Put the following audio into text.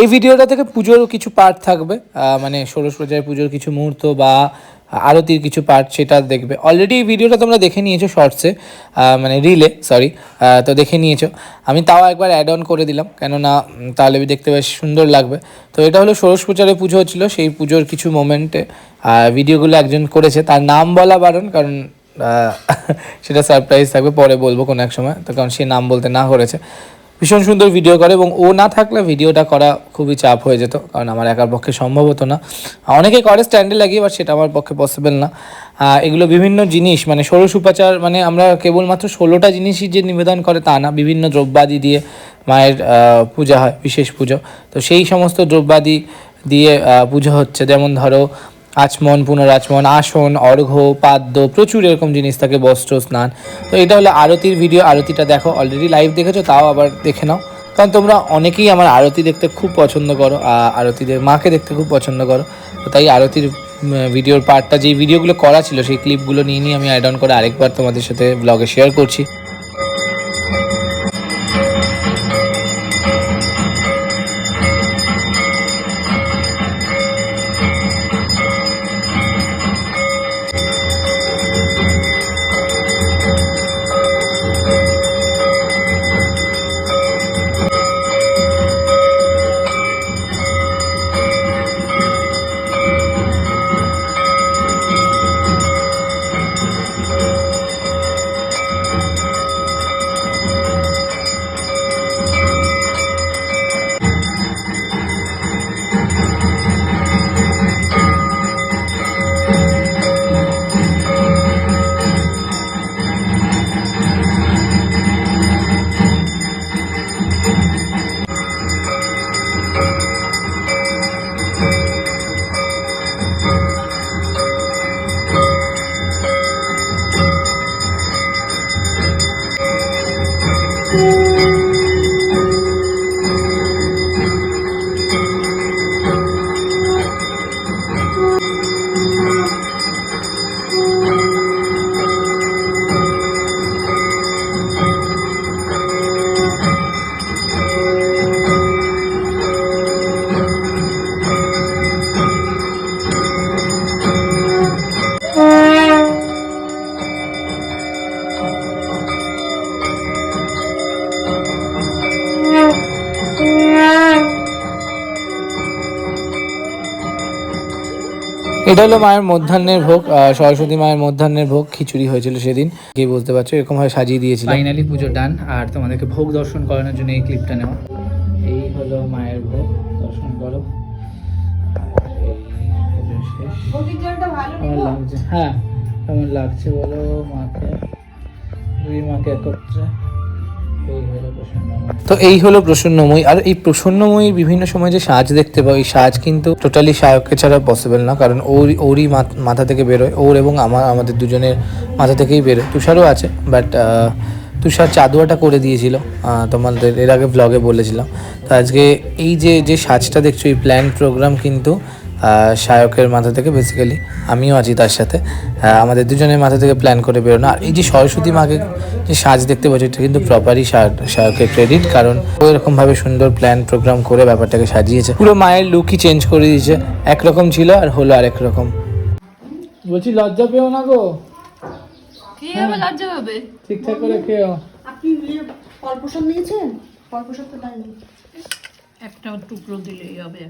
এই ভিডিওটা থেকে পুজোর কিছু পার্ট থাকবে মানে ষোড়শ পূজায় পুজোর কিছু মুহূর্ত বা আরতির কিছু পার্ট সেটা দেখবে। অলরেডি এই ভিডিওটা তোমরা দেখে নিয়েছো শর্টসে মানে রিলে সরি তো দেখে নিয়েছো। আমি তাও একবার অ্যাড অন করে দিলাম, কেননা তাহলে দেখতে বেশ সুন্দর লাগবে। তো এটা হলো ষোড়শ পূজারে পুজো হচ্ছিল সেই পুজোর কিছু মোমেন্টে ভিডিওগুলো একজন করেছে। তার নাম বলা বারণ, কারণ সেটা সারপ্রাইজ থাকবে, পরে বলব কোনো এক সময়। তো কারণ সে নাম বলতে না করেছে। ভীষণ সুন্দর ভিডিও করে এবং ও না থাকলে ভিডিওটা করা খুবই চাপ হয়ে যেত, কারণ আমার একার পক্ষে সম্ভব হতো না। অনেকে করে স্ট্যান্ডে লাগিয়ে বাট সেটা আমার পক্ষে পসিবল না। এগুলো বিভিন্ন জিনিস মানে ষোড়শ উপাচার মানে আমরা কেবলমাত্র ষোলোটা জিনিসই যে নিবেদন করে তা না, বিভিন্ন দ্রব্যাদি দিয়ে মায়ের পূজা হয়, বিশেষ পুজো। তো সেই সমস্ত দ্রব্যাদি দিয়ে পুজো হচ্ছে। যেমন ধরো আচমন পুনরাচমন আসন, অর্ঘ্য, পাদ্য, প্রচুর এরকম জিনিস থাকে, বস্ত্র, স্নান। তো এটা হলো আরতির ভিডিও আরতিটা দেখো অলরেডি লাইভ দেখেছ, তাও আবার দেখে নাও। কারণ তোমরা অনেকেই আমার আরতি দেখতে খুব পছন্দ করো আরতিদের মাকে দেখতে খুব পছন্দ করো। তো তাই আরতির ভিডিওর পার্টটা যেই ভিডিওগুলো করা ছিল, সেই ক্লিপগুলো নিয়ে নিয়ে আমি অ্যাড অন করে আরেকবার তোমাদের সাথে ব্লগে শেয়ার করছি। এটা হলো মায়ের মধ্যাহ্নের ভোগ সরস্বতী মায়ের মধ্যাহ্নের ভোগ খিচুড়ি হয়েছিল সেদিন। কি বুঝতে পারছ? এরকম ভাবে সাজিয়ে দিয়েছিল। ফাইনালি পুজো ডান আর তোমাদেরকে ভোগ দর্শন করানোর জন্য এই ক্লিপটা নেওয়া এই হলো মায়ের ভোগ দর্শন করো। এই পুজো শেষ। কেমন লাগছে? হ্যাঁ কেমন লাগছে বলো মাকে? প্রসন্নময়ী। তো এই হলো প্রসন্নময়ী। আর এই প্রসন্নময়ীর বিভিন্ন সময় যে সাজ দেখতে পাও, এই সাজ কিন্তু টোটালি সায়ককে ছাড়া পসিবল না। কারণ ওর ওরই মাথা থেকে বেরোয় ওর এবং আমার, আমাদের দুজনের মাথা থেকেই বেরোয় তুষারও আছে বাট তুষার চাদুয়াটা করে দিয়েছিল। তোমাদের এর আগে ব্লগে বলেছিলাম। তো আজকে এই যে যে সাজটা দেখছ, এই প্ল্যান প্রোগ্রাম কিন্তু সায়কের মাথা থেকে বেসিক্যালি আমিও আছি তার সাথে। আমাদের দুজনের মাথা থেকে প্ল্যান করে বেরোনো। আর এই যে সরস্বতী মাকে যে সাজ দেখতে পাচ্ছি এটা কিন্তু প্রপারই সায়কের ক্রেডিট কারণ ও এরকমভাবে সুন্দর প্ল্যান প্রোগ্রাম করে ব্যাপারটাকে সাজিয়েছে। পুরো মায়ের লুকই চেঞ্জ করে দিয়েছে। একরকম ছিল আর হলো আরেক রকম। বলছি লজ্জা পেও না গো? লজ্জা হবে ঠিকঠাক করে খেও আপনি কল্পসব নিয়েছেন? কল্পসব তো একটা টুকরো দিলেই হবে।